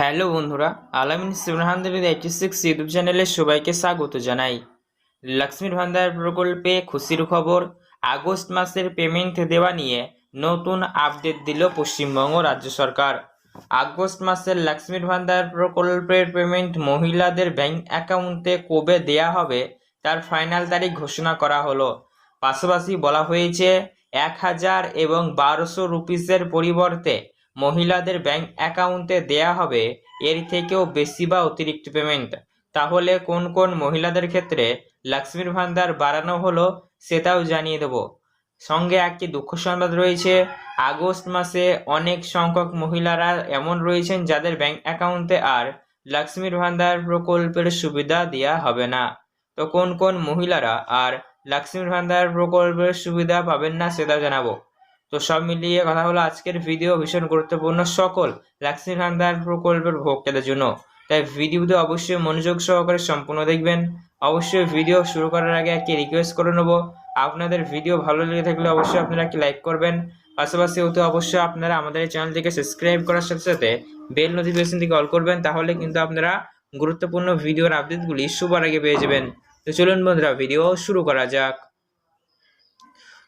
Hello বন্ধুরা, Alamin seven hundred eighty six YouTube চ্যানেলে সবাইকে স্বাগত জানাই। লক্ষ্মীর ভান্ডার প্রকল্পে খুশির খবর, আগস্ট মাসের পেমেন্ট দেওয়া নিয়ে নতুন আপডেট দিল পশ্চিমবঙ্গ রাজ্য সরকার। আগস্ট মাসের লক্ষ্মীর ভান্ডার প্রকল্পের পেমেন্ট মহিলাদের ব্যাংক অ্যাকাউন্টে কবে দেয়া হবে, তার ফাইনাল তারিখ ঘোষণা করা হলো। পাশাপাশি বলা হয়েছে, এক হাজার এবং বারোশো রুপিসের পরিবর্তে মহিলাদের ব্যাংক অ্যাকাউন্টে দেয়া হবে, এর থেকেও বেশি বা অতিরিক্ত পেমেন্ট। তাহলে কোন কোন মহিলাদের ক্ষেত্রে লক্ষ্মীর ভান্ডার বাড়ানো হলো সেটাও জানিয়ে দেব। সঙ্গে একটি দুঃখ সংবাদ রয়েছে, আগস্ট মাসে অনেক সংখ্যক মহিলারা এমন রয়েছেন যাদের ব্যাংক অ্যাকাউন্টে আর লক্ষ্মীর ভান্ডার প্রকল্পের সুবিধা দেওয়া হবে না। তো কোন কোন মহিলারা আর লক্ষ্মীর ভান্ডার প্রকল্পের সুবিধা পাবেন না সেটাও জানাব। তো সব মিলিয়ে কথা হলো আজকের ভিডিও ভীষণ গুরুত্বপূর্ণ সকল লক্ষ্মী ভান্ডার প্রকল্পের ভোক্তাদের জন্য। তাই ভিডিওতে অবশ্যই মনোযোগ সহকারে সম্পূর্ণ দেখবেন। অবশ্যই ভিডিও শুরু করার আগে একটি রিকোয়েস্ট করে নেব। আপনাদের ভিডিও ভালো লেগে থাকলে অবশ্যই আপনারা একটি লাইক করবেন। পাশাপাশি ওতে অবশ্যই আপনারা আমাদের চ্যানেলটিকে সাবস্ক্রাইব করার সাথে সাথে বেল নোটিফিকেশন থেকে অল করবেন। তাহলে কিন্তু আপনারা গুরুত্বপূর্ণ ভিডিওর আপডেটগুলি সবার আগে পেয়ে যাবেন। তো চলুন বন্ধুরা ভিডিও শুরু করা যাক।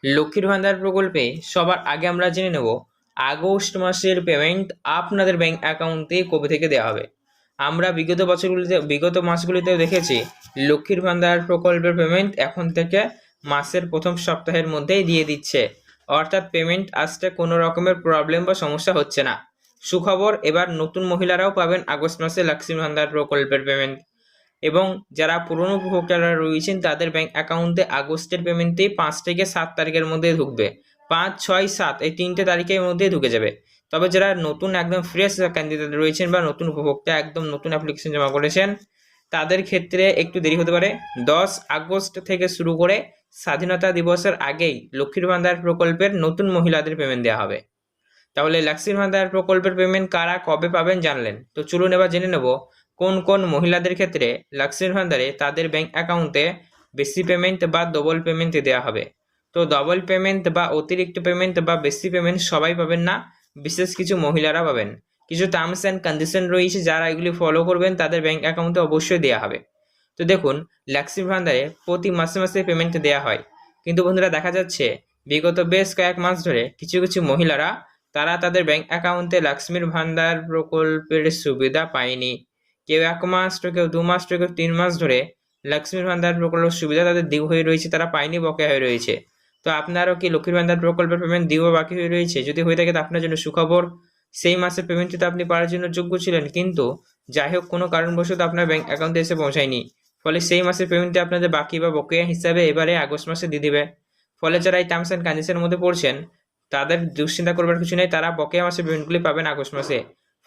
লক্ষ্মীর ভান্ডার প্রকল্পে সবার আগে আমরা জেনে নেব, আগস্ট মাসের পেমেন্ট আপনাদের ব্যাংক অ্যাকাউন্টে কবে থেকে দেওয়া হবে। আমরা বিগত বছরগুলিতে, বিগত মাসগুলিতেও দেখেছি, লক্ষ্মীর ভান্ডার প্রকল্পের পেমেন্ট এখন থেকে মাসের প্রথম সপ্তাহের মধ্যেই দিয়ে দিচ্ছে। অর্থাৎ পেমেন্ট আসতে কোনো রকমের প্রবলেম বা সমস্যা হচ্ছে না। সুখবর, এবার নতুন মহিলারাও পাবেন আগস্ট মাসে লক্ষ্মীর ভান্ডার প্রকল্পের পেমেন্ট এবং যারা পুরনো উপভোক্তারা রয়েছেন, তাদের ব্যাংক অ্যাকাউন্টে আগস্টের পেমেন্টে পাঁচ থেকে সাত তারিখের মধ্যে ঢুকবে। পাঁচ, ছয়, সাত, এই তিনটে তারিখের মধ্যে ঢুকে যাবে। তবে যারা নতুন একদম ফ্রেশ ক্যান্ডিডেট রয়েছেন বা নতুন উপভোক্তা একদম নতুন অ্যাপ্লিকেশন জমা করেছেন, তাদের ক্ষেত্রে একটু দেরি হতে পারে। দশ আগস্ট থেকে শুরু করে স্বাধীনতা দিবসের আগেই লক্ষ্মীর ভান্ডার প্রকল্পের নতুন মহিলাদের পেমেন্ট দেওয়া হবে। তাহলে লক্ষ্মীর ভান্ডার প্রকল্পের পেমেন্ট কারা কবে পাবেন জানলেন? তো চলুন এবার জেনে নেব। কোন কোন মহিলাদের ক্ষেত্রে লক্ষ্মীর ভান্ডারে তাদের ব্যাংক অ্যাকাউন্টে বেশি পেমেন্ট বা ডবল পেমেন্ট দেওয়া হবে? তো ডবল পেমেন্ট বা অতিরিক্ত পেমেন্ট বা বেশি পেমেন্ট সবাই পাবেন না, বিশেষ কিছু মহিলারা পাবেন। কিছু টার্মস অ্যান্ড কন্ডিশন রয়েছে যারা এগুলি ফলো করবেন, তাদের ব্যাংক অ্যাকাউন্টে অবশ্যই দেওয়া হবে। তো দেখুন লক্ষ্মীর ভান্ডারে প্রতি মাসে মাসে পেমেন্ট দেওয়া হয়। কিন্তু বন্ধুরা, দেখা যাচ্ছে বিগত বেশ কয়েক মাস ধরে কিছু কিছু মহিলারা, তারা তাদের ব্যাংক অ্যাকাউন্টে লক্ষ্মীর ভান্ডার প্রকল্পের সুবিধা পায়নি। কেউ এক মাস তো কেউ দু মাস তো কেউ তিন মাস ধরে লক্ষ্মীর ভান্ডার প্রকল্পের সুবিধা তাদের দিউ হয়ে রয়েছে, তারা পায়নি বকেয়া হয়ে রয়েছে। তো আপনারও কি লক্ষ্মীর ভান্ডার প্রকল্পের পেমেন্ট দিও বাকি হয়ে রয়েছে? যদি হয়ে থাকে তো আপনার জন্য সুখবর। সেই মাসের পেমেন্টটি তো আপনি পাওয়ার জন্য যোগ্য ছিলেন, কিন্তু যাই হোক, কোনো কারণবশত আপনার ব্যাংক অ্যাকাউন্টে এসে পৌঁছায়নি। ফলে সেই মাসের পেমেন্টটি আপনাদের বাকি বা বকেয়া হিসাবে এবারে আগস্ট মাসে দিয়ে দিবে। ফলে যারা এই টার্মস অ্যান্ড কন্ডিশনের মধ্যে পড়ছেন, তাদের দুশ্চিন্তা করবার কিছু নেই, তারা বকেয়া মাসের পেমেন্টগুলি পাবেন আগস্ট মাসে।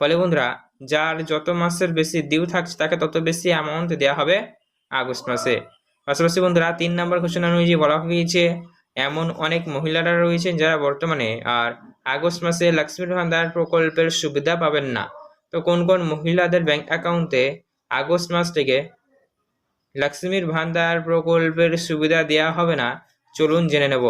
ফলে বন্ধুরা, যার যত মাসের বেশি ডিউ থাকছে, তাকে তত বেশি অ্যামাউন্ট দেওয়া হবে আগস্ট মাসে। পাশাপাশি বন্ধুরা, তিন নম্বর ঘোষণা অনুযায়ী বলা হয়েছে, এমন অনেক মহিলারা রয়েছেন যারা বর্তমানে আর আগস্ট মাসে লক্ষ্মীর ভান্ডার প্রকল্পের সুবিধা পাবেন না। তো কোন কোন মহিলাদের ব্যাংক অ্যাকাউন্টে আগস্ট মাস থেকে লক্ষ্মীর ভান্ডার প্রকল্পের সুবিধা দেওয়া হবে না? চলুন জেনে নেব।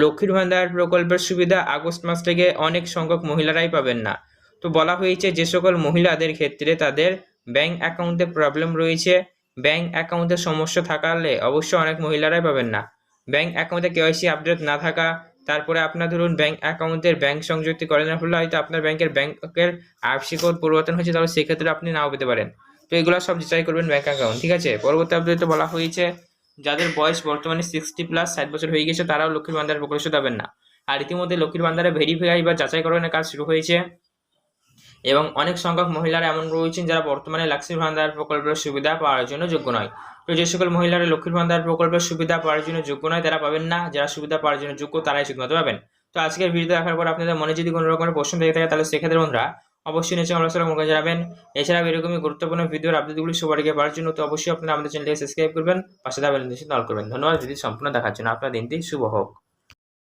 লক্ষ্মীর ভান্ডার প্রকল্পের সুবিধা আগস্ট মাস থেকে অনেক সংখ্যক মহিলারাই পাবেন না। তো বলা হয়েছে যে সকল মহিলাদের ক্ষেত্রে তাদের ব্যাংক অ্যাকাউন্টে প্রবলেম রয়েছে। ব্যাংক অ্যাকাউন্টে সমস্যা থাকালে অবশ্যই অনেক মহিলারাই পাবেন না। ব্যাংক অ্যাকাউন্টে কেওয়াইসি আপডেট না থাকা, তারপরে আপনার ধরুন ব্যাংক অ্যাকাউন্টের ব্যাংক সংযুক্তি করেন না ফলে হয়তো আপনার ব্যাংকের ব্যাংকের আইএফসি কোড পরিবর্তন হয়েছে, তাহলে সেক্ষেত্রে আপনি নাও পেতে পারেন। তো এগুলো সব যাচাই করবেন ব্যাংক অ্যাকাউন্ট ঠিক আছে? পরবর্তী আপডেটে বলা হয়েছে, যাদের বয়স বর্তমানে সিক্সটি প্লাস ষাট বছর হয়ে গেছে, তারাও লক্ষ্মীর ভান্ডার প্রকল্প পাবেন না। আর ইতিমধ্যে লক্ষ্মীর ভান্ডারে ভেরিফাই বা যাচাইকরণের কাজ শুরু হয়েছে। এবং অনেক সংখ্যক মহিলারা এমন রয়েছেন যারা বর্তমানে লক্ষ্মীর ভান্ডার প্রকল্পের সুবিধা পাওয়ার জন্য যোগ্য নয়। তো যে সকল মহিলারা লক্ষ্মীর ভান্ডার প্রকল্পের সুবিধা পাওয়ার জন্য যোগ্য নয়, তারা পাবেন না। যারা সুবিধা পাওয়ার জন্য যোগ্য, তারাই শুধুমাত্র পাবেন। তো আজকের ভিডিও দেখার পর আপনাদের মনে যদি কোনো রকমের প্রশ্ন থেকে থাকে, তাহলে সেক্ষেত্রে বন্ধুরা অবশ্যই নিচে আমরা সবাই মুখে জানাবেন। এছাড়াও এরকমই গুরুত্বপূর্ণ ভিডিওর আপডেটগুলি সবার আগে পাওয়ার জন্য তো অবশ্যই আপনারা আমাদের চ্যানেলকে সাবস্ক্রাইব করবেন, পাশে থাকবেন অল করবেন। ধন্যবাদ ভিডিও সম্পূর্ণ দেখার জন্য। আপনার দিনটি শুভ হোক।